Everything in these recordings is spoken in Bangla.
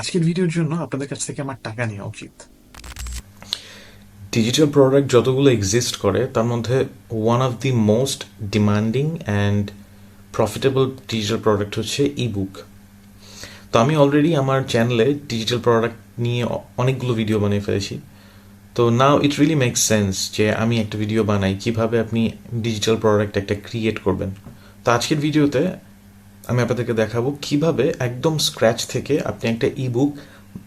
আজকের ভিডিওর জন্য আপনাদের কাছ থেকে আমার টাকা নেওয়া উচিত। ডিজিটাল প্রোডাক্ট যতগুলো এক্সিস্ট করে, তার মধ্যে one of the most demanding and profitable digital product হচ্ছে ইবুক তো আমি অলরেডি আমার চ্যানেলে ডিজিটাল প্রোডাক্ট নিয়ে অনেকগুলো ভিডিও বানিয়ে ফেলেছি। তো now it really make sense যে আমি একটা ভিডিও বানাই, কীভাবে আপনি ডিজিটাল প্রোডাক্ট একটা ক্রিয়েট করবেন। তো আজকের ভিডিওতে আমি আপনাদেরকে দেখাবো কীভাবে একদম স্ক্র্যাচ থেকে আপনি একটা ইবুক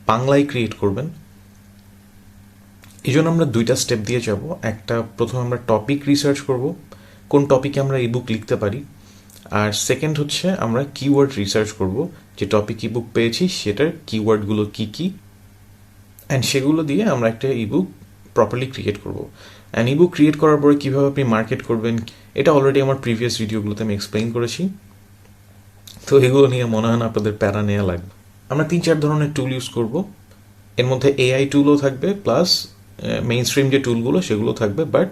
বাংলায় ক্রিয়েট করবেন। এই জন্য আমরা দুইটা স্টেপ দিয়ে যাব। একটা, প্রথমে আমরা টপিক রিসার্চ করব, কোন টপিকে আমরা ইবুক লিখতে পারি। আর সেকেন্ড হচ্ছে আমরা কিওয়ার্ড রিসার্চ করব, যে টপিক ইবুক পেয়েছি, সেটার কিওয়ার্ডগুলো কি কি? অ্যান্ড সেগুলো দিয়ে আমরা একটা ইবুক প্রপারলি ক্রিয়েট করব। অ্যান্ড ইবুক ক্রিয়েট করার পরে কীভাবে আপনি মার্কেট করবেন, এটা অলরেডি আমার প্রিভিয়াস ভিডিওগুলোতে আমি এক্সপ্লেইন করেছি। তো এগুলো নিয়ে মনে হয় না আপনাদের প্যারা নেওয়া লাগবে। আমরা তিন চার ধরনের টুল ইউজ করব। এর মধ্যে এআই টুলও থাকবে প্লাস মেইন স্ট্রিম যে টুলগুলো সেগুলো থাকবে বাট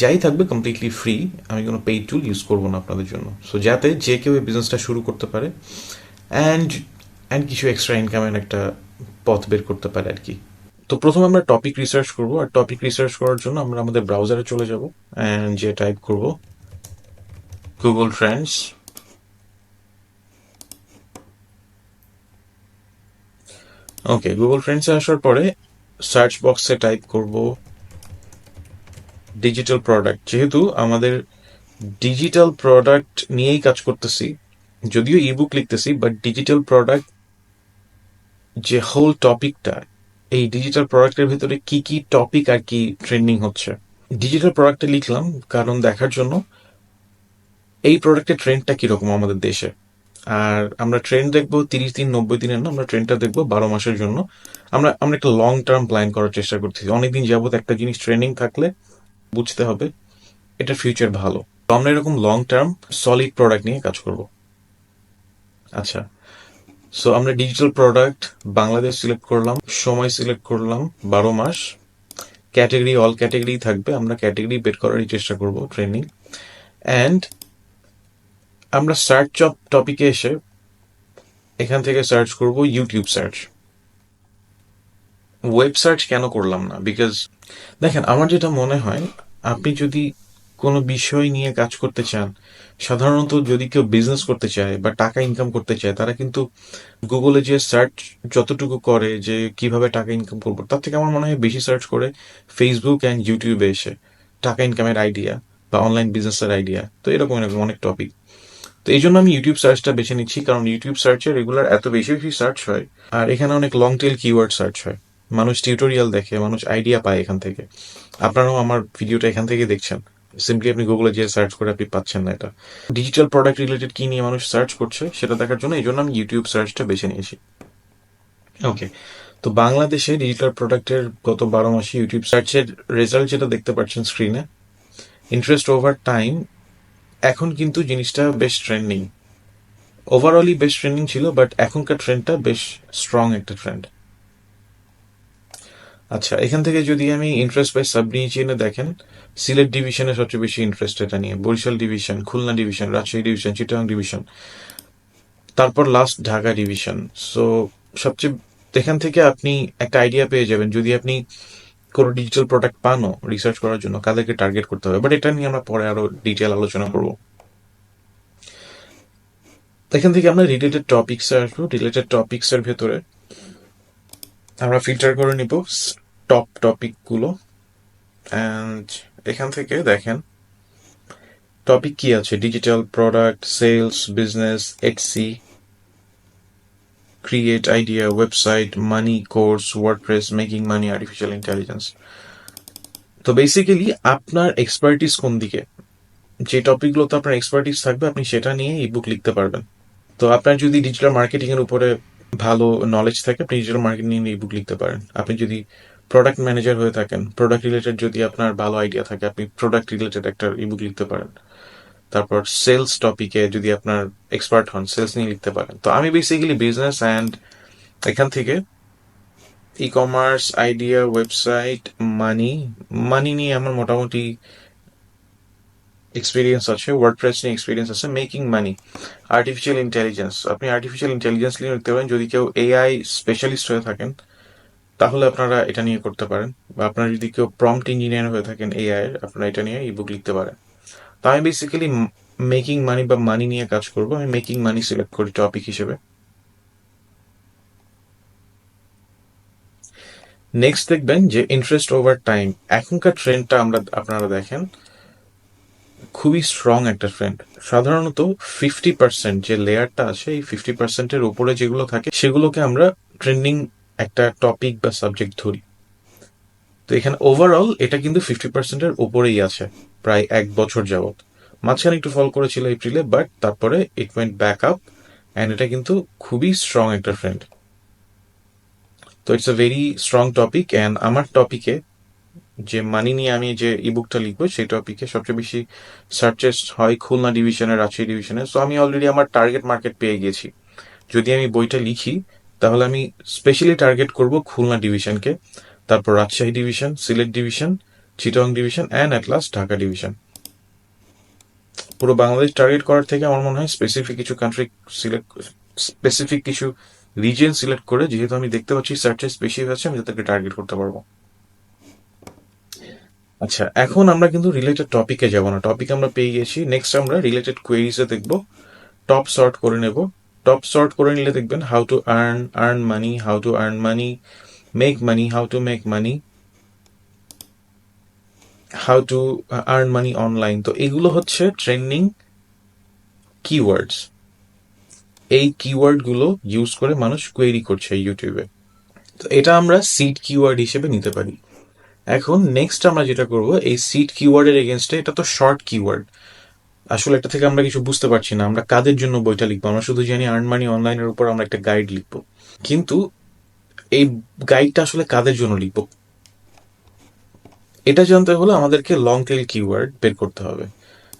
যাই থাকবে কমপ্লিটলি ফ্রি আমি কোনো পেইড টুল ইউজ করব না আপনাদের জন্য। সো যাতে যে কেউ এই বিজনেসটা শুরু করতে পারে অ্যান্ড অ্যান্ড কিছু এক্সট্রা ইনকামের একটা পথ বের করতে পারে আর কি। তো প্রথমে আমরা টপিক রিসার্চ করব, আর টপিক রিসার্চ করার জন্য আমরা আমাদের ব্রাউজারে চলে যাব অ্যান্ড যে টাইপ করব গুগল ট্রেন্ডস ওকে গুগল ফ্রেন্ডসে আসার পরে সার্চ বক্সে টাইপ করব ডিজিটাল প্রোডাক্ট যেহেতু আমাদের ডিজিটাল প্রোডাক্ট নিয়েই কাজ করতেছি, যদিও ইবুক লিখতেছি বাট ডিজিটাল প্রোডাক্ট যে হোল টপিকটা এই ডিজিটাল প্রোডাক্টের ভিতরে কি কি টপিক আর কি ট্রেন্ডিং হচ্ছে। ডিজিটাল প্রোডাক্টে লিখলাম, কারণ দেখার জন্য, এই প্রোডাক্টের ট্রেন্ডটা কীরকম আমাদের দেশে? আর আমরা ট্রেন দেখব তিরিশ দিন, নব্বই দিনের না, আমরা ট্রেনটা দেখব বারো মাসের জন্য। আমরা আমরা একটা লং টার্ম প্ল্যান করার চেষ্টা করতেছি। অনেকদিন যাবত একটা জিনিস ট্রেনিং থাকলে বুঝতে হবে এটা ফিউচার ভালো। তো আমরা এরকম লং টার্ম সলিড প্রোডাক্ট নিয়ে কাজ করব। আচ্ছা সো আমরা ডিজিটাল প্রোডাক্ট বাংলাদেশ সিলেক্ট করলাম, সময় সিলেক্ট করলাম বারো মাস। ক্যাটেগরি অল ক্যাটেগরি থাকবে, আমরা ক্যাটেগরি বের করারই চেষ্টা করব ট্রেনিং অ্যান্ড আমরা সার্চ টপিকে এসে এখান থেকে সার্চ করব ইউটিউব সার্চ ওয়েব সার্চ কেন করলাম না? বিকজ দেখেন, আমার যেটা মনে হয়, আপনি যদি কোনো বিষয় নিয়ে কাজ করতে চান, সাধারণত যদি কেউ বিজনেস করতে চায় বা টাকা ইনকাম করতে চায়, তারা কিন্তু গুগলে যে সার্চ যতটুকু করে যে কীভাবে টাকা ইনকাম করব, তার থেকে আমার মনে হয় বেশি সার্চ করে ফেসবুক অ্যান্ড ইউটিউবে এসে টাকা ইনকামের আইডিয়া বা অনলাইন বিজনেসের আইডিয়া তো এরকম এরকম অনেক টপিক তো এই জন্য আমি ইউটিউব সার্চটা বেছে নিচ্ছি, কারণ ইউটিউব সার্চে রেগুলার এত বেশি বেশি সার্চ হয়, আর এখানে অনেক লং টেল কিওয়ার্ড সার্চ হয়। মানুষ টিউটোরিয়াল দেখে, মানুষ আইডিয়া পায় এখান থেকে। আপনারাও আমার ভিডিওটা এখান থেকে দেখছেন। সিম্পলি আপনি গুগলে যে সার্চ করে আপনি পাচ্ছেন না এটা। ডিজিটাল প্রোডাক্ট রিলেটেড কি নিয়ে মানুষ সার্চ করছে, সেটা দেখার জন্য এই জন্য আমি ইউটিউব সার্চটা বেছে নিয়েছি। ওকে তো বাংলাদেশে ডিজিটাল প্রোডাক্টের গত বারো মাসে ইউটিউব সার্চের রেজাল্ট যেটা দেখতে পাচ্ছেন স্ক্রিনে ইন্টারেস্ট ওভার টাইম এখন কিন্তু জিনিসটা বেশ ট্রেন্ডিং ওভারঅলই বেশ ট্রেন্ডিং ছিল বাট এখনকার ট্রেন্ডটা বেশ স্ট্রং একটা ট্রেন্ড আচ্ছা এখান থেকে যদি আমি ইন্টারেস্ট বাই সাব ডিভিশনে দেখেন, সিলেট ডিভিশনে সবচেয়ে বেশি ইন্টারেস্ট এটা নিয়ে। Barishal division Khulna division Rajshahi division Chittagong division তারপর লাস্ট ঢাকা ডিভিশন সো সবচেয়ে, এখান থেকে আপনি একটা আইডিয়া পেয়ে যাবেন। যদি আপনি কোনো ডিজিটাল প্রোডাক্ট পানো রিসার্চ করার জন্য, কাদেরকে টার্গেট করতে হবে? বাট এটা নিয়ে আমরা পরে আরও ডিটেল আলোচনা করব। এখান থেকে আমরা রিলেটেড টপিকস আসব। রিলেটেড টপিকস এর ভেতরে আমরা ফিল্টার করে নিব টপ টপিকগুলো অ্যান্ড এখান থেকে দেখেন টপিক কি আছে? Digital product sales business Etsy create idea website money course WordPress making money artificial intelligence তো বেসিক্যালি আপনার এক্সপার্টিস কোন দিকে? যে টপিকগুলোতে আপনার এক্সপার্টিস থাকবে, আপনি সেটা নিয়ে ই বুক লিখতে পারবেন। তো আপনার যদি ডিজিটাল মার্কেটিং এর উপরে ভালো নলেজ থাকে, আপনি ডিজিটাল মার্কেটিং নিয়ে বুক লিখতে পারেন। আপনি যদি প্রোডাক্ট ম্যানেজার হয়ে থাকেন প্রোডাক্ট রিলেটেড যদি আপনার ভালো আইডিয়া থাকে, আপনি প্রোডাক্ট রিলেটেড একটা ই বুক লিখতে পারেন। তারপর সেলস টপিকে যদি আপনার এক্সপার্ট হন সেলস নিয়ে লিখতে পারেন। তো আমি বেসিক্যালি বিজনেস অ্যান্ড এখান থেকে e commerce idea website money money নিয়ে আমার মোটামুটি এক্সপিরিয়েন্স আছে ওয়ার্ডপ্রেস নিয়ে এক্সপিরিয়েন্স আছে মেকিং মানি আর্টিফিশিয়াল ইন্টেলিজেন্স আপনি আর্টিফিশিয়াল ইন্টেলিজেন্স নিয়ে নিতে পারেন, যদি কেউ এআই স্পেশালিস্ট হয়ে থাকেন, তাহলে আপনারা এটা নিয়ে করতে পারেন। বা আপনারা যদি কেউ প্রম্পট ইঞ্জিনিয়ার হয়ে থাকেন এআই এর আপনারা এটা নিয়ে ই বুক লিখতে পারেন। তো আমি বেসিক্যালি মেকিং মানি বা মানি নিয়ে কাজ করব, আমি মেকিং মানি সিলেক্ট করি টপিক হিসেবে। নেক্সট দেখবেন যে ইন্টারেস্ট ওভার টাইম এখনকার ট্রেন্ডটা আমরা, আপনারা দেখেন, খুবই স্ট্রং একটা ট্রেন্ড সাধারণত ফিফটি পার্সেন্ট যে লেয়ারটা আছে, এই ফিফটি পার্সেন্টের উপরে যেগুলো থাকে, সেগুলোকে আমরা ট্রেন্ডিং একটা টপিক বা সাবজেক্ট ধরি। তো এখানে ওভারঅল এটা কিন্তু ফিফটি পার্সেন্টের উপরেই আছে, প্রায় এক বছর যাবত মাঝখানে একটু ফল করেছিল এপ্রিলে বাট তারপরে it went back up and এটা কিন্তু খুবই স্ট্রং একটা ট্রেন্ড তো it's a very strong topic and আমার টপিকে যে মানি নিয়ে আমি যে ইবুকটা লিখব, সেই টপিকে সবচেয়ে বেশি সার্চেস হয় খুলনা ডিভিশনের রাজশাহী ডিভিশনে সো আমি অলরেডি আমার টার্গেট মার্কেট পেয়ে গেছি। যদি আমি বইটা লিখি, তাহলে আমি স্পেশালি টার্গেট করব খুলনা ডিভিশনকে তারপর Rajshahi division, Sylhet division, Chittagong division and at last Dhaka division. পুরো বাংলাদেশ টার্গেট করার থেকে আমার মনে হয় স্পেসিফিক কিছু কান্ট্রি সিলেক্ট স্পেসিফিক কিছু রিজিয়ন সিলেক্ট করে, যেহেতু আমি দেখতে পাচ্ছি সার্চেস বেশি হয়েছে, আমি তাদেরকে টার্গেট করতে পারব। আচ্ছা এখন আমরা কিন্তু রিলেটেড টপিকে যাব না। টপিক আমরা পেয়ে গেছি। নেক্সট আমরা রিলেটেড কোয়েরিজে দেখব। টপ সর্ট করে নেব। টপ সর্ট করে নিলে দেখবেন how to earn earn money how to earn money make money how to make money how to earn money online তো এগুলো হচ্ছে ট্রেন্ডিং কিওয়ার্ডস এই কিওয়ার্ডগুলো ইউজ করে মানুষ কোয়েরি করছে ইউটিউবে তো এটা আমরা সিড কিওয়ার্ড হিসেবে নিতে পারি। এখন নেক্সট আমরা যেটা করব, এই সিট কিওয়ার্ডের এগেনস্টে এটা তো শর্ট কিওয়ার্ড আসলে এটা থেকে আমরা কিছু বুঝতে পারছি না। আমরা কাদের জন্য বইটা লিখব? আমরা শুধু জানি আর্ন মানি অনলাইনের উপর আমরা একটা গাইড লিখব। কিন্তু এই গাইডটা আসলে কাদের জন্য লিখব? এটা জানতে হলে আমাদেরকে লং টেল কিওয়ার্ড বের করতে হবে।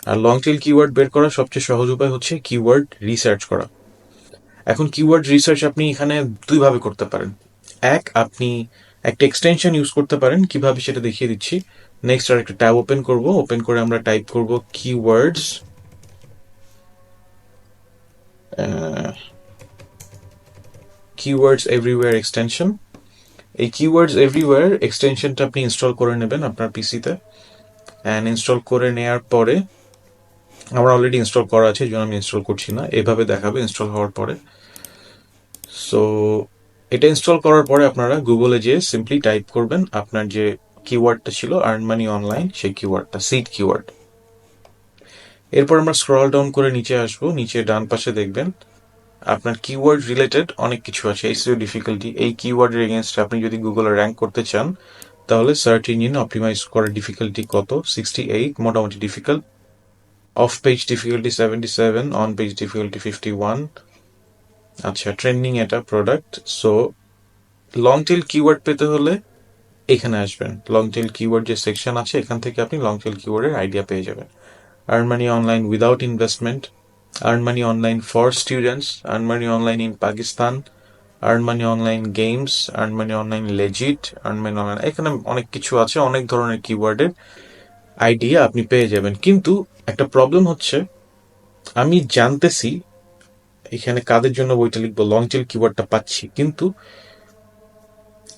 আর লং টেল কিওয়ার্ড বের করার সবচেয়ে সহজ উপায় হচ্ছে কিওয়ার্ড রিসার্চ করা। এখন কিওয়ার্ড রিসার্চ আপনি এখানে দুইভাবে করতে পারেন। এক, আপনি একটা এক্সটেনশন ইউজ করতে পারেন। কীভাবে সেটা দেখিয়ে দিচ্ছি। নেক্সট আর একটা ট্যাব ওপেন করব। ওপেন করে আমরা টাইপ করব কিওয়ার্ডস কিওয়ার্ডস এভরিওয়্যার এক্সটেনশন এই কিওয়ার্ডস এভরিওয়্যার এক্সটেনশনটা আপনি ইনস্টল করে নেবেন আপনার পিসিতে অ্যান্ড ইনস্টল করে নেওয়ার পরে আমার অলরেডি ইনস্টল করা আছে, এই জন্য আমি ইনস্টল করছি না। এভাবে দেখাবে ইনস্টল হওয়ার পরে। সো এটা ইনস্টল করার পরে আপনারা গুগলে যেয়ে সিম্পলি টাইপ করবেন আপনার যে কিওয়ার্ডটা ছিল আর্ন মানি অনলাইন সেই কিওয়ার্ডটা সিড কিওয়ার্ড এরপর আমরা স্ক্রল ডাউন করে নিচে আসব, নিচে ডান পাশে দেখবেন। আপনার কিওয়ার্ড রিলেটেড অনেক কিছু আছে এসিও ডিফিকাল্টি এই কিওয়ার্ডের এগেনস্টে আপনি যদি গুগলে র্যাঙ্ক করতে চান, তাহলে সার্চ ইঞ্জিন অপটিমাইজ করার ডিফিকাল্টি কত? সিক্সটি এইট মোটামুটি difficult off page difficulty seventy seven on page difficulty fifty one আচ্ছা ট্রেন্ডিং এটা product so long tail keyword পেতে হলে এখানে আসবেন। লং টেল কিওয়ার্ড যে সেকশন আছে, এখান থেকে আপনি লং টেল কিওয়ার্ডের আইডিয়া পেয়ে যাবেন। Earn money online without investment earn money online for students earn money online in Pakistan earn money online games earn money online legit earn money online এখানে অনেক কিছু আছে, অনেক ধরনের কিওয়ার্ডের আইডিয়া আপনি পেয়ে যাবেন। কিন্তু একটা প্রবলেম হচ্ছে, আমি জানতেছি, এখানে কাদের জন্য বইটা লিখব লং টেল কিওয়ার্ডটা পাচ্ছি, কিন্তু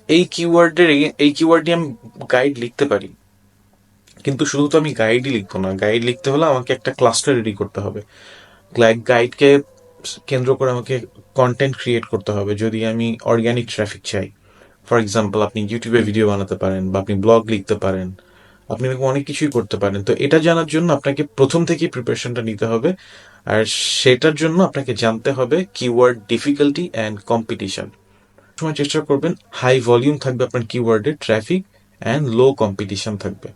এই কিওয়ার্ডের এই কিওয়ার্ড আমি গাইড লিখতে পারি। কিন্তু শুধু তো আমি গাইডই লিখব না গাইড লিখতে হলে আমাকে একটা ক্লাস্টার রেডি করতে হবে। গাইডকে কেন্দ্র করে আমাকে কন্টেন্ট ক্রিয়েট করতে হবে, যদি আমি অর্গ্যানিক ট্রাফিক চাই। ফর এক্সাম্পল আপনি ইউটিউবে ভিডিও বানাতে পারেন বা আপনি ব্লগ লিখতে পারেন, আপনি এরকম অনেক কিছুই করতে পারেন। তো এটা জানার জন্য আপনাকে প্রথম থেকেই প্রিপারেশনটা নিতে হবে, আর সেটার জন্য আপনাকে জানতে হবে কিওয়ার্ড ডিফিকাল্টি অ্যান্ড কম্পিটিশন সময় চেষ্টা করবেন হাই ভলিউম থাকবে আপনার কিওয়ার্ডে ট্রাফিক অ্যান্ড লো কম্পিটিশন থাকবে।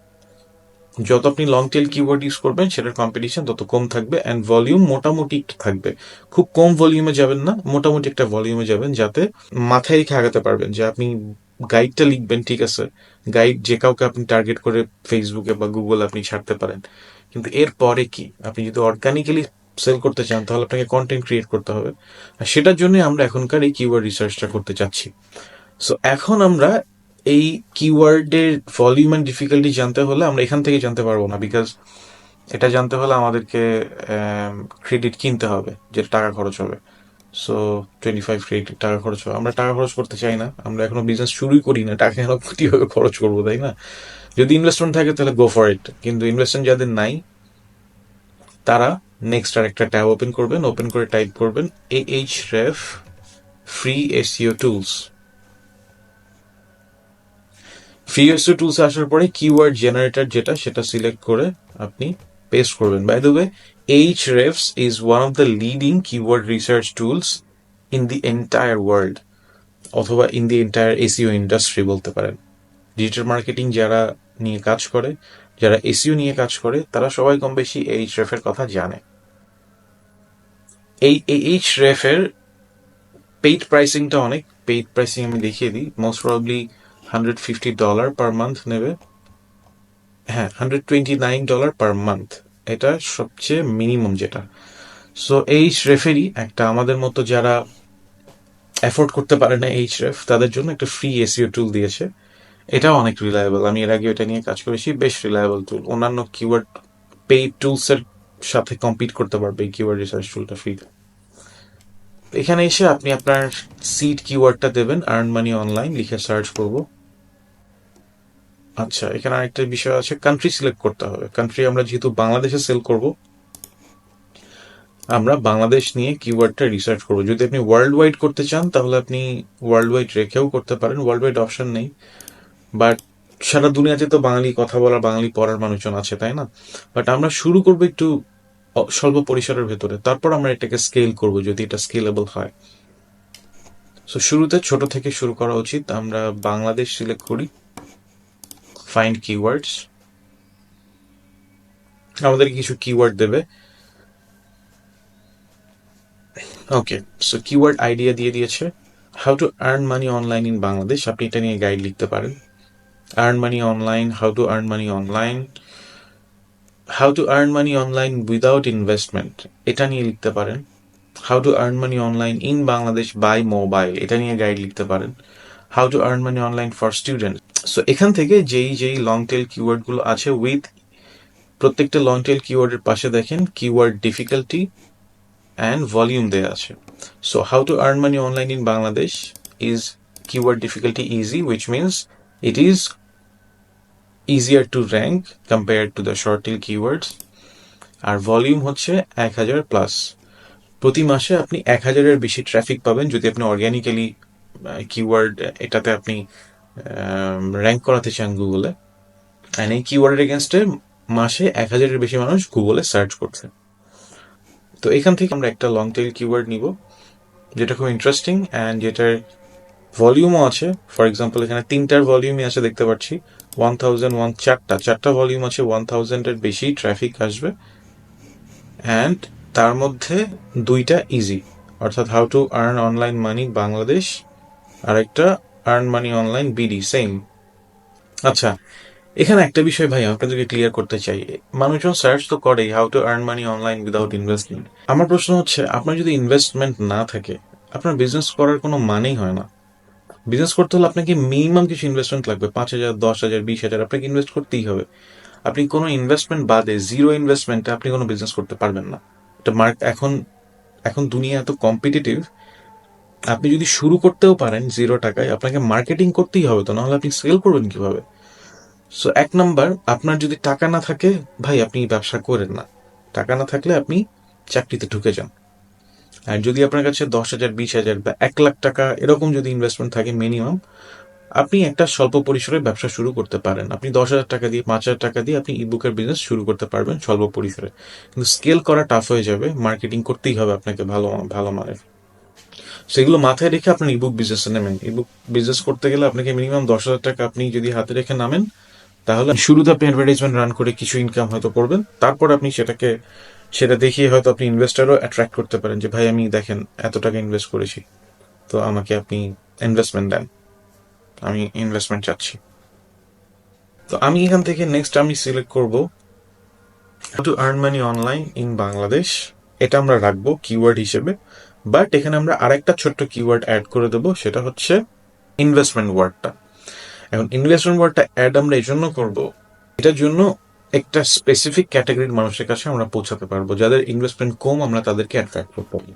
যত আপনি লং টেল কিওয়ার্ড ইউজ করবেন, সেটার কম্পিটিশন তত কম থাকবে অ্যান্ড ভলিউম মোটামুটি একটু থাকবে। খুব কম ভলিউমে যাবেন না, মোটামুটি একটা ভলিউমে যাবেন যাতে মাথায় রেখে আগাতে পারবেন যে আপনি গাইডটা লিখবেন, ঠিক আছে? গাইড যে কাউকে আপনি টার্গেট করে ফেসবুকে বা গুগলে আপনি ছাড়তে পারেন। কিন্তু এর পরে কি? আপনি যদি অর্গানিক্যালি সেল করতে চান, তাহলে আপনাকে কন্টেন্ট ক্রিয়েট করতে হবে। আর সেটার জন্য আমরা এখনকার এই কিওয়ার্ড রিসার্চটা করতে চাচ্ছি। সো এখন আমরা এই কিওয়ার্ডের ভলিউম অ্যান্ড ডিফিকাল্টি জানতে হলে আমরা এখান থেকে জানতে পারব না বিকজ এটা জানতে হলে আমাদেরকে ক্রেডিট কিনতে হবে যেটা টাকা খরচ হবে। সো টোয়েন্টি ফাইভ ক্রেডিট টাকা খরচ হবে। আমরা টাকা খরচ করতে চাই না, আমরা এখনও বিজনেস শুরুই করি না, টাকা কেন কীভাবে খরচ করব, তাই না? যদি ইনভেস্টমেন্ট থাকে তাহলে গো ফর ইট কিন্তু ইনভেস্টমেন্ট যাদের নাই, তারা নেক্সট আর একটা ট্যাব ওপেন করবেন ওপেন করে টাইপ করবেন এ এইচ রেফ free SEO tools SEO tools আসার পরে কিওয়ার্ড জেনারেটর যেটা, সেটা সিলেক্ট করে আপনি পেস্ট করবেন। By the way Ahrefs is one of the leading keyword research tools in the entire world অথবা in the entire SEO industry বলতে পারেন। ডিজিটাল মার্কেটিং যারা নিয়ে কাজ করে, যারা এসিও নিয়ে কাজ করে, তারা সবাই কম বেশি এইচ রেফের কথা জানে। এই এইচ রেফের পেইড প্রাইসিংটা অনেক। পেইড প্রাইসিং আমি দেখিয়ে দিই। Most probably hundred fifty dollar per month নেবে। হ্যাঁ hundred twenty nine dollar per month এটা সবচেয়ে মিনিমাম যেটা। সো এইচ রেফেরই একটা আমাদের মতো যারা অ্যাফোর্ড করতে পারে না এইচ রেফ, তাদের জন্য একটা ফ্রি এসিও টুল দিয়েছে। এটাও অনেক রিলায়েবল আমি এর আগে এটা নিয়ে কাজ করেছি, বেশ রিলায়েবল টুল অন্যান্য কিওয়ার্ড পেইড টুলসের সাথে কম্পিট করতে পারবে এই কিওয়ার্ড রিসার্চ টুলটা ফ্রিতে এখানে এসে আপনি আপনার সিড কিওয়ার্ডটা দেবেন আর্ন মানি অনলাইন লিখে সার্চ করব। আচ্ছা এখানে আরেকটা বিষয় আছে কান্ট্রি সিলেক্ট করতে হবে। কান্ট্রি আমরা যেহেতু বাংলাদেশে সেল করব, আমরা বাংলাদেশ নিয়ে কিওয়ার্ডটা রিসার্চ করব। যদি আপনি ওয়ার্ল্ড ওয়াইড করতে চান, তাহলে আপনি ওয়ার্ল্ড ওয়াইড রেখেও করতে পারেন ওয়ার্ল্ড ওয়াইড অপশন নেই। বাট সারা দুনিয়াতে তো বাঙালি কথা বলা বাঙালি পড়ার মানুষজন আছে, তাই না? বাট আমরা শুরু করব একটু স্বল্প পরিসরের ভেতরে। তারপর আমরা এটাকে স্কেল করব, যদি এটা স্কেলেবল হয়। সো শুরুতে ছোট থেকে শুরু করা উচিত। আমরা বাংলাদেশ সিলেক্ট করি। ফাইন্ড কিওয়ার্ডস আমাদের কিছু কিওয়ার্ড দেবে। ওকে সো কিওয়ার্ড আইডিয়া দিয়ে দিয়েছে। How to earn money online in Bangladesh আপনি এটা নিয়ে গাইড লিখতে পারেন। Earn money online how to earn money online how to earn money online without investment এটা নিয়ে লিখতে পারেন। How to earn money online in Bangladesh by mobile এটা নিয়ে গাইড লিখতে পারেন। How to earn money online for student so এখান থেকে যেই যেই লং টেল কিওয়ার্ডগুলো আছে উইথ প্রত্যেকটা লং টেল কিওয়ার্ডের পাশে দেখেন কিওয়ার্ড ডিফিকাল্টি অ্যান্ড ভলিউম দেওয়া আছে। So how to earn money online in Bangladesh is keyword difficulty easy, which means it is easier to rank compared to the short tail keywords আর ভলিউম হচ্ছে এক হাজার প্লাস প্রতি মাসে আপনি এক হাজারের বেশি ট্রাফিক পাবেন যদি আপনি অর্গ্যানিক্যালি কিওয়ার্ড এটাতে আপনি র্যাঙ্ক করাতে চান গুগলে অ্যান্ড এই কিওয়ার্ডের এগেনস্টে মাসে এক হাজারের বেশি মানুষ গুগলে সার্চ করছে। তো এখান থেকে আমরা একটা লং টেল কিওয়ার্ড নিব, যেটা খুব ইন্টারেস্টিং অ্যান্ড যেটার ভলিউমও আছে। ফর এক্সাম্পল এখানে তিনটার ভলিউমই আছে, দেখতে পাচ্ছি। ওয়ান থাউজেন্ড ওয়ান চারটা। চারটা ভলিউম আছে ওয়ান থাউজেন্ডের বেশি ট্রাফিক আসবে। অ্যান্ড তার মধ্যে দুইটা ইজি অর্থাৎ how to earn online money Bangladesh আর একটা earn money online BD same আচ্ছা এখানে একটা বিষয় ভাই, আপনাদেরকে ক্লিয়ার করতে চাই। মানুষজন সার্চ তো করে how to earn money online without investment আমার প্রশ্ন হচ্ছে, আপনার যদি ইনভেস্টমেন্ট না থাকে, আপনার বিজনেস করার কোনো মানেই হয় না। বিজনেস করতে হলে আপনাকে মিনিমাম কিছু ইনভেস্টমেন্ট লাগবে, পাঁচ হাজার, দশ হাজার, বিশ হাজার, আপনাকে ইনভেস্ট করতেই হবে। আপনি কোনো ইনভেস্টমেন্ট বাদে জিরো ইনভেস্টমেন্টে আপনি কোনো বিজনেস করতে পারবেন না। এটা মার্ক এখন এখন দুনিয়া এত কম্পিটিটিভ আপনি যদি শুরু করতেও পারেন জিরো টাকায়, আপনাকে মার্কেটিং করতেই হবে তো, নাহলে আপনি সেল করবেন কীভাবে? সো এক নাম্বার আপনার যদি টাকা না থাকে, ভাই আপনি ব্যবসা করেন না। টাকা না থাকলে আপনি চাকরিতে ঢুকে যান। আর যদি আপনার কাছে দশ হাজার, বিশ হাজার বা এক লাখ টাকা এরকম যদি ইনভেস্টমেন্ট থাকে মিনিমাম আপনি একটা স্বল্প পরিসরে ব্যবসা শুরু করতে পারেন। আপনি দশ হাজার টাকা দিয়ে, পাঁচ হাজার টাকা দিয়ে আপনি ইবুকের বিজনেস শুরু করতে পারবেন স্বল্প পরিসরে। কিন্তু স্কেল করা টাফ হয়ে যাবে মার্কেটিং করতেই হবে আপনাকে ভালো ভালো মানের। সেগুলো মাথায় রেখে আপনার ইবুক বিজনেসে নেবেন ইবুক বিজনেস করতে গেলে আপনাকে মিনিমাম দশ হাজার টাকা আপনি যদি হাতে রেখে নামেন, তাহলে শুরুতে আপনি অ্যাডভার্টাইজমেন্ট রান করে কিছু ইনকাম হয়তো করবেন। তারপর আপনি সেটাকে, সেটা দেখিয়ে হয়তো আপনি ইনভেস্টারও অ্যাট্রাক্ট করতে পারেন যে, ভাই, আমি দেখেন, এত টাকা ইনভেস্ট করেছি। তো আমাকে আপনি ইনভেস্টমেন্ট দেন। আমি ইনভেস্টমেন্ট চাচ্ছি। তো আমি এখান থেকে নেক্সট আমি সিলেক্ট করব to earn money online in Bangladesh এটা আমরা রাখব কিওয়ার্ড হিসেবে। বাট এখানে আমরা আরেকটা ছোট্ট কিওয়ার্ড অ্যাড করে দেবো, সেটা হচ্ছে ইনভেস্টমেন্ট ওয়ার্ডটা এখন ইনভেস্টমেন্ট ওয়ার্ডটা অ্যাড আমরা এই জন্য করব, এটার জন্য একটা স্পেসিফিক ক্যাটাগরির মানুষের কাছে আমরা পৌঁছাতে পারব, যাদের ইনভেস্টমেন্ট কম আমরা তাদেরকে অ্যাট্রাক্ট করতে পারব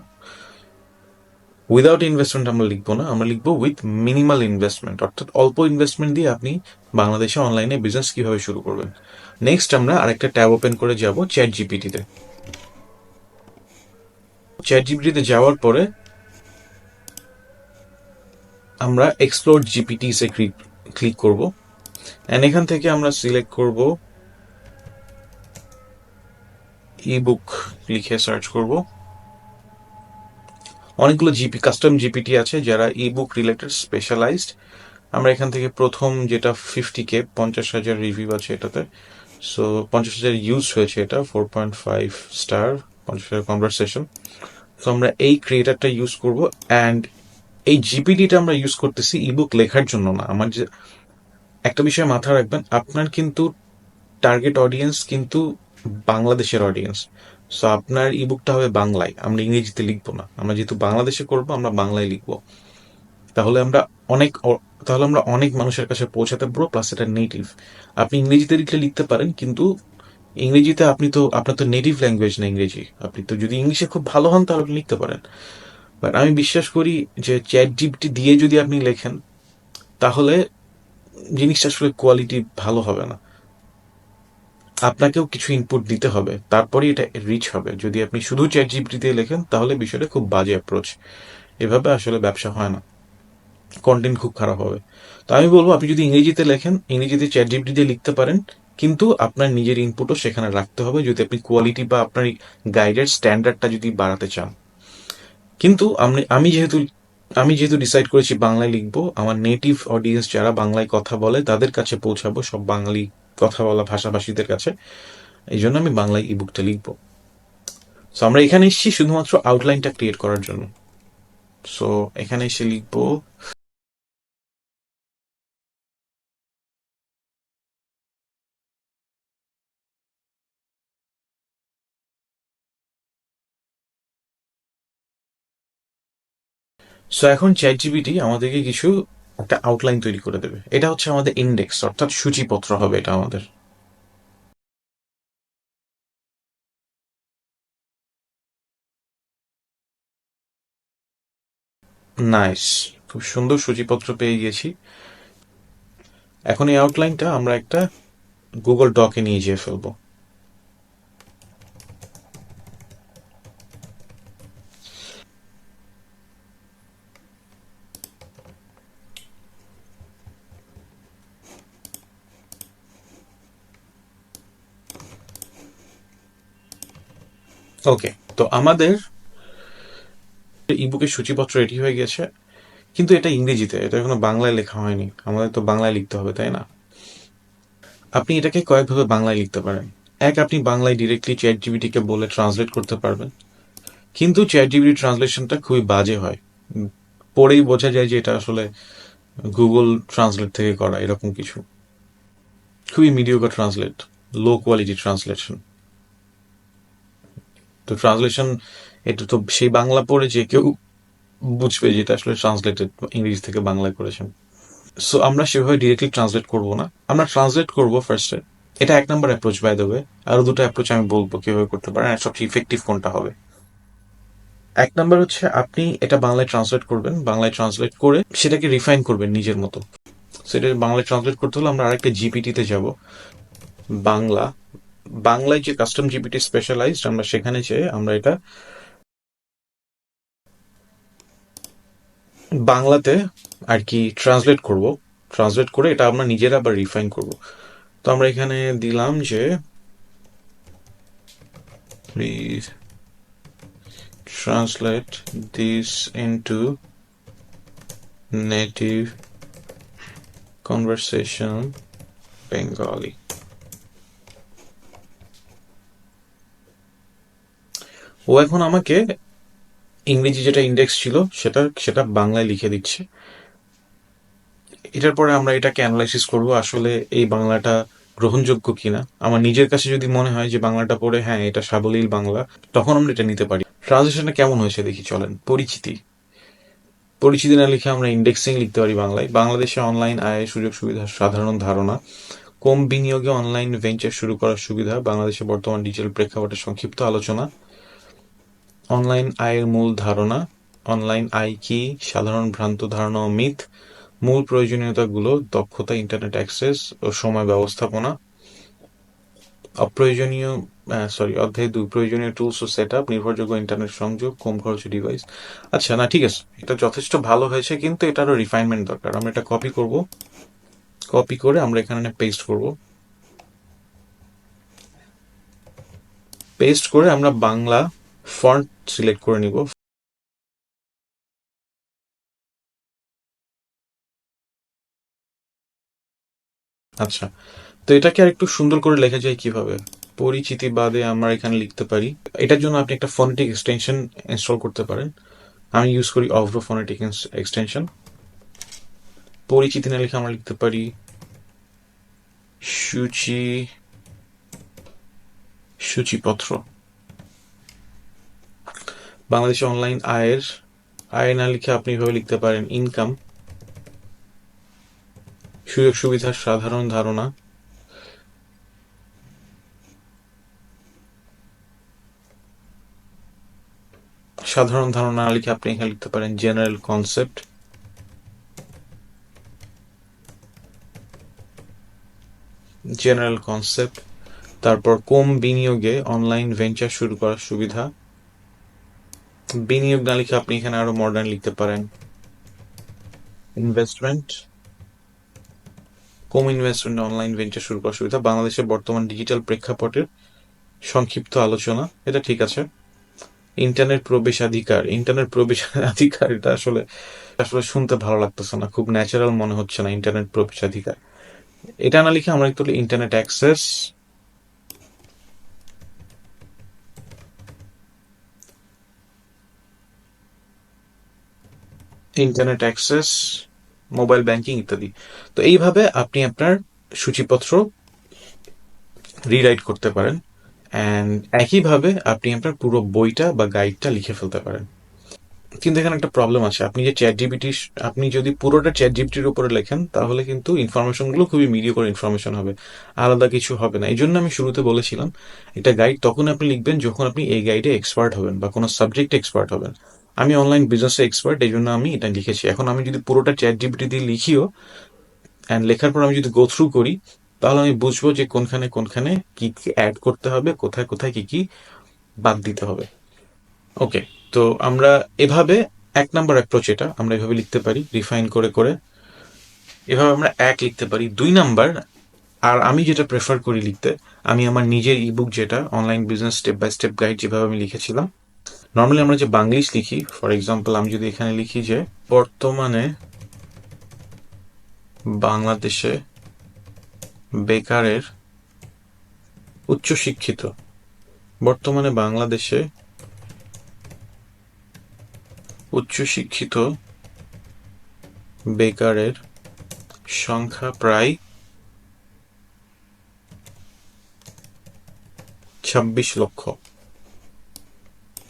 উইদাউট ইনভেস্টমেন্ট আমরা লিখব না, আমরা লিখব উইথ মিনিমাল ইনভেস্টমেন্ট অর্থাৎ অল্প ইনভেস্টমেন্ট দিয়ে আপনি বাংলাদেশে অনলাইনে বিজনেস কীভাবে শুরু করবেন। নেক্সট আমরা আরেকটা ট্যাব ওপেন করে যাব চ্যাট জিপিটিতে চ্যাট জিপিটিতে যাওয়ার পরে আমরা এক্সপ্লোর জিপিটিস ক্লিক করব। অ্যান্ড এখান থেকে আমরা সিলেক্ট করব। ইবুক লিখে সার্চ করব। অনেকগুলো জিপি কাস্টম জিপিটি আছে যারা ইবুক রিলেটেড স্পেশালাইজড আমরা এখান থেকে প্রথম যেটা ফিফটি কে পঞ্চাশ হাজার রিভিউ আছে এটাতে। সো পঞ্চাশ হাজার ইউজ হয়েছে এটা ফোর পয়েন্ট ফাইভ স্টার পঞ্চাশ হাজার কনভারসেশন সো আমরা এই ক্রিয়েটারটা ইউজ করব অ্যান্ড এই জিপিটিটা আমরা ইউজ করতেছি ইবুক লেখার জন্য না। আমার যে একটা বিষয় মাথায় রাখবেন, আপনার কিন্তু টার্গেট অডিয়েন্স কিন্তু বাংলাদেশের অডিয়েন্স সো আপনার ইবুকটা হবে বাংলায়। আমরা ইংরেজিতে লিখব না। আমরা যেহেতু বাংলাদেশে করব, আমরা বাংলায় লিখব। তাহলে আমরা অনেক তাহলে আমরা অনেক মানুষের কাছে পৌঁছাতে পারব প্লাস এটা নেটিভ আপনি ইংরেজিতে লিখলে লিখতে পারেন, কিন্তু ইংরেজিতে আপনি তো, আপনার তো নেটিভ ল্যাঙ্গুয়েজ না ইংরেজি। আপনি তো যদি ইংলিশে খুব ভালো হন, তাহলে আপনি লিখতে পারেন। বাট আমি বিশ্বাস করি যে চ্যাট জিপিটি দিয়ে যদি আপনি লেখেন, তাহলে জিনিসটা আসলে কোয়ালিটি ভালো হবে না। আপনাকেও কিছু ইনপুট দিতে হবে, তারপরেই এটা রিচ হবে। যদি আপনি শুধু চ্যাট জিপিটি দিয়ে লেখেন, তাহলে বিষয়টা খুব বাজে অ্যাপ্রোচ এভাবে আসলে ব্যবসা হয় না। কন্টেন্ট খুব খারাপ হবে। তো আমি বলব, আপনি যদি ইংরেজিতে লেখেন, ইংরেজিতে চ্যাট জিপিটি দিয়ে লিখতে পারেন কিন্তু আপনার নিজের ইনপুটও সেখানে রাখতে হবে যদি আপনি কোয়ালিটি বা আপনার গাইডের স্ট্যান্ডার্ডটা যদি বাড়াতে চান। কিন্তু আমি আমি যেহেতু আমি যেহেতু ডিসাইড করেছি বাংলায় লিখব, আমার নেটিভ অডিয়েন্স যারা বাংলায় কথা বলে তাদের কাছে পৌঁছাবো সব বাঙালি কথা বলা ভাষাভাষীদের কাছে। এই জন্য আমি বাংলায় ইবুকটা লিখব। সো আমরা এখানে এসেছি শুধুমাত্র আউটলাইনটা ক্রিয়েট করার জন্য। সো এখানে এসে লিখব সো এখন চ্যাট জিপিটি আমাদেরকে কিছু একটা আউটলাইন তৈরি করে দেবে। এটা হচ্ছে আমাদের ইন্ডেক্স অর্থাৎ সূচিপত্র হবে এটা আমাদের। নাইস খুব সুন্দর সূচিপত্র পেয়ে গেছি। এখন এই আউটলাইনটা আমরা একটা গুগল ডকে নিয়ে যেয়ে ফেলব। ওকে তো আমাদের ইবুকের সূচিপত্র রেডি হয়ে গেছে, কিন্তু এটা ইংরেজিতে, এটা এখনও বাংলায় লেখা হয়নি। আমাদের তো বাংলায় লিখতে হবে, তাই না? আপনি এটাকে কয়েকভাবে বাংলায় লিখতে পারেন। এক, আপনি বাংলায় ডিরেক্টলি চ্যাট জিবিটিকে বলে ট্রান্সলেট করতে পারবেন। কিন্তু চ্যাট জিবিটি ট্রান্সলেশনটা খুবই বাজে হয়। পড়েই বোঝা যায় যে এটা আসলে গুগল ট্রান্সলেট থেকে করা, এরকম কিছু। খুবই mediocre translate low quality translation তো ট্রান্সলেশন এটা তো সেই বাংলা পড়ে যে কেউ বুঝবে যে এটা আসলে ট্রান্সলেটেড ইংরেজি থেকে বাংলায় করেছেন সো আমরা সেভাবে ডিরেক্টলি ট্রান্সলেট করব না। আমরা ট্রান্সলেট করব ফার্স্টে এটা এক নম্বর অ্যাপ্রোচ বাই দেবে আরও দুটো অ্যাপ্রোচ আমি বলব কীভাবে করতে পারেন আর সবচেয়ে ইফেক্টিভ কোনটা হবে। এক নম্বর হচ্ছে আপনি এটা বাংলায় ট্রান্সলেট করবেন। বাংলায় ট্রান্সলেট করে সেটাকে রিফাইন করবেন নিজের মতো। সেটা বাংলায় ট্রান্সলেট করতে হলে আমরা আরেকটা জিপিটিতে যাব। বাংলা বাংলায় যে কাস্টম জিপিটি স্পেশালাইজড আমরা সেখানে যেয়ে আমরা এটা বাংলাতে আর কি ট্রান্সলেট করব। ট্রান্সলেট করে এটা আমরা নিজেরা আবার রিফাইন করব। তো আমরা এখানে দিলাম যে please translate this into native conversation Bengali ও এখন আমাকে ইংরেজি যেটা ইন্ডেক্স ছিল, সেটা সেটা বাংলায় লিখে দিচ্ছে। এটার পরে আমরা এটাকে অ্যানালাইসিস করব, আসলে এই বাংলাটা গ্রহণযোগ্য কিনা। আমার নিজের কাছে যদি মনে হয় যে বাংলাটা পড়ে হ্যাঁ এটা সাবলীল বাংলা, তখন আমরা এটা নিতে পারি। ট্রানজেকশনটা কেমন হয়েছে দেখি, চলেন। পরিচিতি। পরিচিতি না লিখে আমরা ইন্ডেক্সিং লিখতে পারি বাংলায়। বাংলাদেশে অনলাইন আয়ের সুযোগ সুবিধা সাধারণ ধারণা। কম বিনিয়োগে অনলাইন ভেঞ্চার শুরু করার সুবিধা, বাংলাদেশে বর্তমান ডিজিটাল প্রেক্ষাপটে সংক্ষিপ্ত আলোচনা। অনলাইন আয়ের মূল ধারণা, অনলাইন আয় কি, সাধারণ ভ্রান্ত ধারণা ও মিথ, মূল প্রয়োজনীয়তাগুলো, দক্ষতা ইন্টারনেট অ্যাক্সেস ও সময় ব্যবস্থাপনা, অপ্রয়োজনীয় সরি অধ্যায় দুই, প্রয়োজনীয় টুলস ও সেট আপ নির্ভরযোগ্য ইন্টারনেট সংযোগ, কম খরচে ডিভাইস আচ্ছা না, ঠিক আছে, এটা যথেষ্ট ভালো হয়েছে, কিন্তু এটারও রিফাইনমেন্ট দরকার। আমরা এটা কপি করব। কপি করে আমরা এখানে পেস্ট করব। পেস্ট করে আমরা বাংলা ফন্ট সিলেক্ট করে নিব। আচ্ছা তো এটাকে আর একটু সুন্দর করে লেখা যায় কীভাবে? পরিচিতি বাদে আমরা এখানে লিখতে পারি। এটার জন্য আপনি একটা ফোনেটিক এক্সটেনশন ইনস্টল করতে পারেন। আমি ইউজ করি অভ্র ফোনেটিক এক্সটেনশন পরিচিতি না লিখে আমরা লিখতে পারি সূচি সূচিপত্র। বাংলাদেশে অনলাইন আয়ের, আয় না লিখে আপনি এভাবে লিখতে পারেন ইনকাম সুযোগ সুবিধার সাধারণ ধারণা। সাধারণ ধারণা লিখে আপনি এখানে লিখতে পারেন জেনারেল কনসেপ্ট জেনারেল কনসেপ্ট তারপর কম বিনিয়োগে অনলাইন ভেঞ্চার শুরু করার সুবিধা। বিনিয়োগ না লিখে আপনি এখানে আরও মডার্ন লিখতে পারেন। ইনভেস্টমেন্ট কম ইনভেস্টমেন্ট অনলাইন ভেঞ্চার শুরু করার সুবিধা। বাংলাদেশের বর্তমান ডিজিটাল প্রেক্ষাপটের সংক্ষিপ্ত আলোচনা, এটা ঠিক আছে। ইন্টারনেট প্রবেশাধিকার ইন্টারনেট প্রবেশাধিকার, এটা আসলে আসলে শুনতে ভালো লাগতেছে না, খুব ন্যাচারাল মনে হচ্ছে না ইন্টারনেট প্রবেশাধিকার। এটা না লিখে আমরা একটু internet access internet access mobile banking ইত্যাদি। তো এইভাবে আপনি আপনার সূচিপত্র রিরাইট করতে পারেন অ্যান্ড একইভাবে আপনি আপনার পুরো বইটা বা গাইডটা লিখে ফেলতে পারেন। কিন্তু এখানে একটা প্রবলেম আছে। আপনি যে চ্যাট জিবিটি আপনি যদি পুরোটা চ্যাট জিবিটির উপরে লেখেন, তাহলে কিন্তু ইনফরমেশনগুলো খুবই মিডিও করে ইনফরমেশন হবে। আলাদা কিছু হবে না। এই জন্য আমি শুরুতে বলেছিলাম, এটা গাইড তখন আপনি লিখবেন যখন আপনি এই গাইডে এক্সপার্ট হবেন বা কোনো সাবজেক্টে এক্সপার্ট হবেন। আমি অনলাইন বিজনেসে এক্সপার্ট এই জন্য আমি এটা লিখেছি। এখন আমি যদি পুরোটা চ্যাট জিবিটি দিয়ে লিখিও অ্যান্ড লেখার পর আমি যদি গো থ্রু করি, তাহলে আমি বুঝব যে কোনখানে কোনখানে কি কি অ্যাড করতে হবে, কোথায় কোথায় কি কি বাদ দিতে হবে। ওকে তো আমরা এভাবে এক নাম্বার অ্যাপ্রোচ এটা, আমরা এভাবে লিখতে পারি রিফাইন করে করে। এভাবে আমরা এক লিখতে পারি, দুই নাম্বার আর আমি যেটা প্রেফার করি লিখতে, আমি আমার নিজের ইবুক যেটা online business step by step guide যেভাবে আমি লিখেছিলাম নর্মালি আমরা যে বাংলিশ লিখি ফর এক্সাম্পল আমি যদি এখানে লিখি যে, বর্তমানে বাংলাদেশে বেকারের উচ্চশিক্ষিত, বর্তমানে বাংলাদেশে উচ্চশিক্ষিত বেকারের সংখ্যা প্রায় ছাব্বিশ লক্ষ।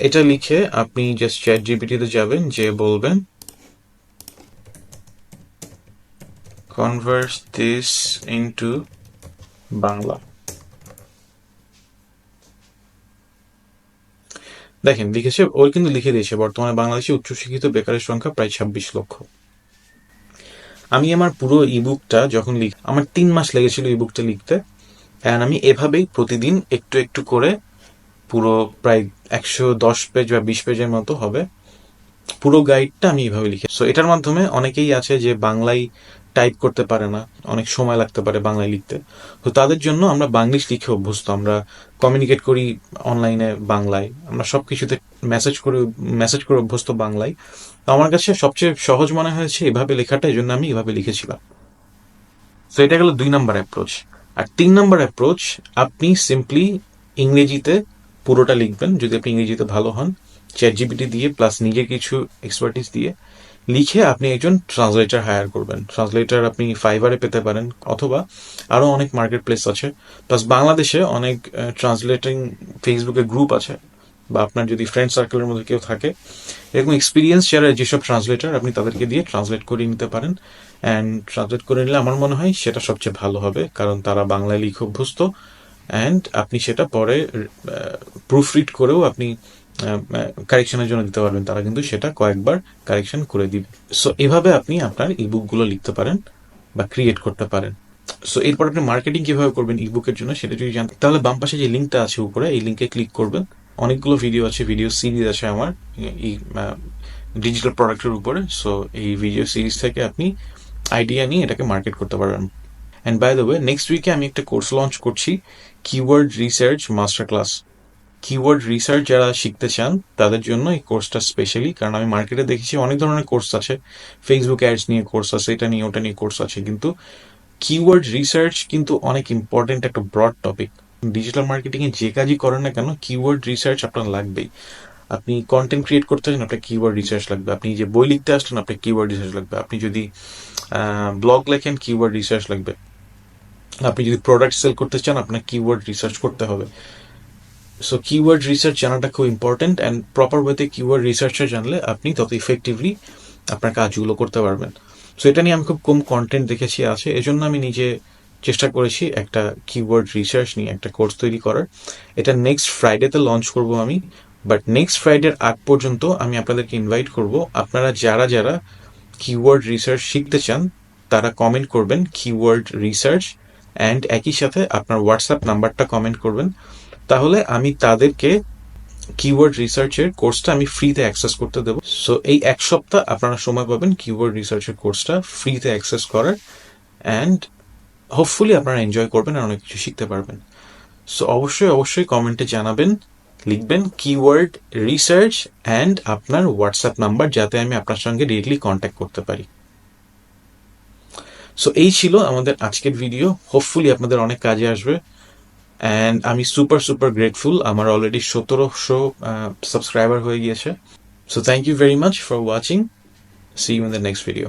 এটা লিখে আপনি জাস্ট চ্যাট জিপিটিতে যাবেন যে বলবেন কনভার্স দিস into বাংলা। দেখেন লিখেছে ওর কিন্তু লিখে দিয়েছে, বর্তমানে বাংলাদেশে উচ্চশিক্ষিত বেকারের সংখ্যা প্রায় ছাব্বিশ লক্ষ। আমি আমার পুরো ইবুকটা যখন লিখ, আমার তিন মাস লেগেছিল ইবুকটা লিখতে অ্যান্ড আমি এভাবেই প্রতিদিন একটু একটু করে পুরো প্রায় একশো দশ পেজ বা বিশ পেজের মতো হবে। পুরো গাইডটা আমি এইভাবে লিখে সো এটার মাধ্যমে অনেকেই আছে যে বাংলায় টাইপ করতে পারে না, অনেক সময় লাগতে পারে বাংলায় লিখতে। তো তাদের জন্য আমরা বাংলিশ লিখে অভ্যস্ত। আমরা কমিউনিকেট করি অনলাইনে বাংলায়। আমরা সব কিছুতে মেসেজ করে মেসেজ করে অভ্যস্ত বাংলায়। তো আমার কাছে সবচেয়ে সহজ মনে হয়েছে এভাবে লেখাটা এই জন্য আমি এভাবে লিখেছিলাম। তো এটা গেল দুই নাম্বার অ্যাপ্রোচ আর তিন নাম্বার অ্যাপ্রোচ আপনি সিম্পলি ইংরেজিতে পুরোটা লিখবেন। যদি আপনি ইংরেজিতে ভালো হন চ্যাট জিপিটি দিয়ে প্লাস নিজের কিছু এক্সপার্টিস দিয়ে লিখে আপনি একজন ট্রান্সলেটার হায়ার করবেন। ট্রান্সলেটার আপনি ফাইবারে পেতে পারেন, অথবা আরও অনেক মার্কেট প্লেস আছে। প্লাস বাংলাদেশে অনেক ট্রান্সলেটিং ফেসবুকে গ্রুপ আছে, বা আপনার যদি ফ্রেন্ড সার্কেলের মধ্যে কেউ থাকে, এরকম এক্সপিরিয়েন্স যারা যেসব ট্রান্সলেটার আপনি তাদেরকে দিয়ে ট্রান্সলেট করে নিতে পারেন। অ্যান্ড ট্রান্সলেট করে নিলে আমার মনে হয় সেটা সবচেয়ে ভালো হবে, কারণ তারা বাংলায় লিখে অভ্যস্ত। অ্যান্ড আপনি সেটা পরে প্রুফ রিড করেও আপনি কারেকশনের জন্য দিতে পারবেন। তারা কিন্তু সেটা কয়েকবার কারেকশন করে দিবে। সো এভাবে আপনি আপনার ইবুকগুলো লিখতে পারেন বা ক্রিয়েট করতে পারেন। সো এরপর আপনি মার্কেটিং কীভাবে করবেন ইবুকের জন্য সেটা যদি জানতে তাহলে বাম পাশে যে লিঙ্কটা আছে উপরে, এই লিঙ্কে ক্লিক করবেন। অনেকগুলো ভিডিও আছে ভিডিও সিরিজ আছে আমার, এই ডিজিটাল প্রোডাক্টের উপরে। সো এই ভিডিও সিরিজ থেকে আপনি আইডিয়া নিয়ে এটাকে মার্কেট করতে পারবেন। And by the way next উইকে আমি একটা কোর্স লঞ্চ করছি keyword research master class keyword research যারা শিখতে চান, তাদের জন্য এই কোর্সটা স্পেশালি কারণ আমি মার্কেটে দেখেছি অনেক ধরনের কোর্স আছে। ফেসবুক অ্যাডস নিয়ে কোর্স আছে, এটা নিয়ে, ওটা নিয়ে কোর্স আছে। কিন্তু কিওয়ার্ড রিসার্চ কিন্তু অনেক ইম্পর্টেন্ট একটা ব্রড টপিক ডিজিটাল মার্কেটিংয়ে যে কাজই করেন না কেন কিওয়ার্ড রিসার্চ আপনার লাগবেই। আপনি কন্টেন্ট ক্রিয়েট করতে চান, আপনার কিওয়ার্ড রিসার্চ লাগবে। আপনি যে বই লিখতে আসছেন আপনার কিওয়ার্ড রিসার্চ লাগবে। আপনি যদি ব্লগ লেখেন কিওয়ার্ড রিসার্চ লাগবে। আপনি যদি প্রোডাক্ট সেল করতে চান, আপনার কিওয়ার্ড রিসার্চ করতে হবে। সো কিওয়ার্ড রিসার্চ জানাটা খুব ইম্পর্টেন্ট অ্যান্ড প্রপার ওয়েতে কিওয়ার্ড রিসার্চটা জানলে আপনি তত ইফেক্টিভলি আপনার কাজগুলো করতে পারবেন। সো এটা নিয়ে আমি খুব কম কন্টেন্ট দেখেছি আছে, এজন্য আমি নিজে চেষ্টা করেছি একটা কিওয়ার্ড রিসার্চ নিয়ে, একটা কোর্স তৈরি করার। এটা নেক্সট ফ্রাইডেতে লঞ্চ করব আমি বাট নেক্সট ফ্রাইডের আগ পর্যন্ত আমি আপনাদেরকে ইনভাইট করব। আপনারা যারা যারা কিওয়ার্ড রিসার্চ শিখতে চান, তারা কমেন্ট করবেন কিওয়ার্ড রিসার্চ অ্যান্ড একই সাথে আপনার হোয়াটসঅ্যাপ নাম্বারটা কমেন্ট করবেন। তাহলে আমি তাদেরকে কিওয়ার্ড রিসার্চের কোর্সটা আমি ফ্রিতে অ্যাক্সেস করতে দেবো। সো এই এক সপ্তাহ আপনারা সময় পাবেন কিওয়ার্ড রিসার্চের কোর্সটা ফ্রিতে অ্যাক্সেস করার। অ্যান্ড হোপফুলি আপনারা এনজয় করবেন আর অনেক কিছু শিখতে পারবেন। সো অবশ্যই অবশ্যই কমেন্টে জানাবেন, লিখবেন কিওয়ার্ড রিসার্চ অ্যান্ড আপনার হোয়াটসঅ্যাপ নাম্বার যাতে আমি আপনার সঙ্গে ডিরেক্টলি কন্ট্যাক্ট করতে পারি। সো এই ছিল আমাদের আজকের ভিডিও হোপফুলি আপনাদের অনেক কাজে আসবে. অ্যান্ড আমি সুপার সুপার গ্রেটফুল আমার অলরেডি সতেরোশো সাবস্ক্রাইবার হয়ে গিয়েছে। So thank you very much for watching see you in the next video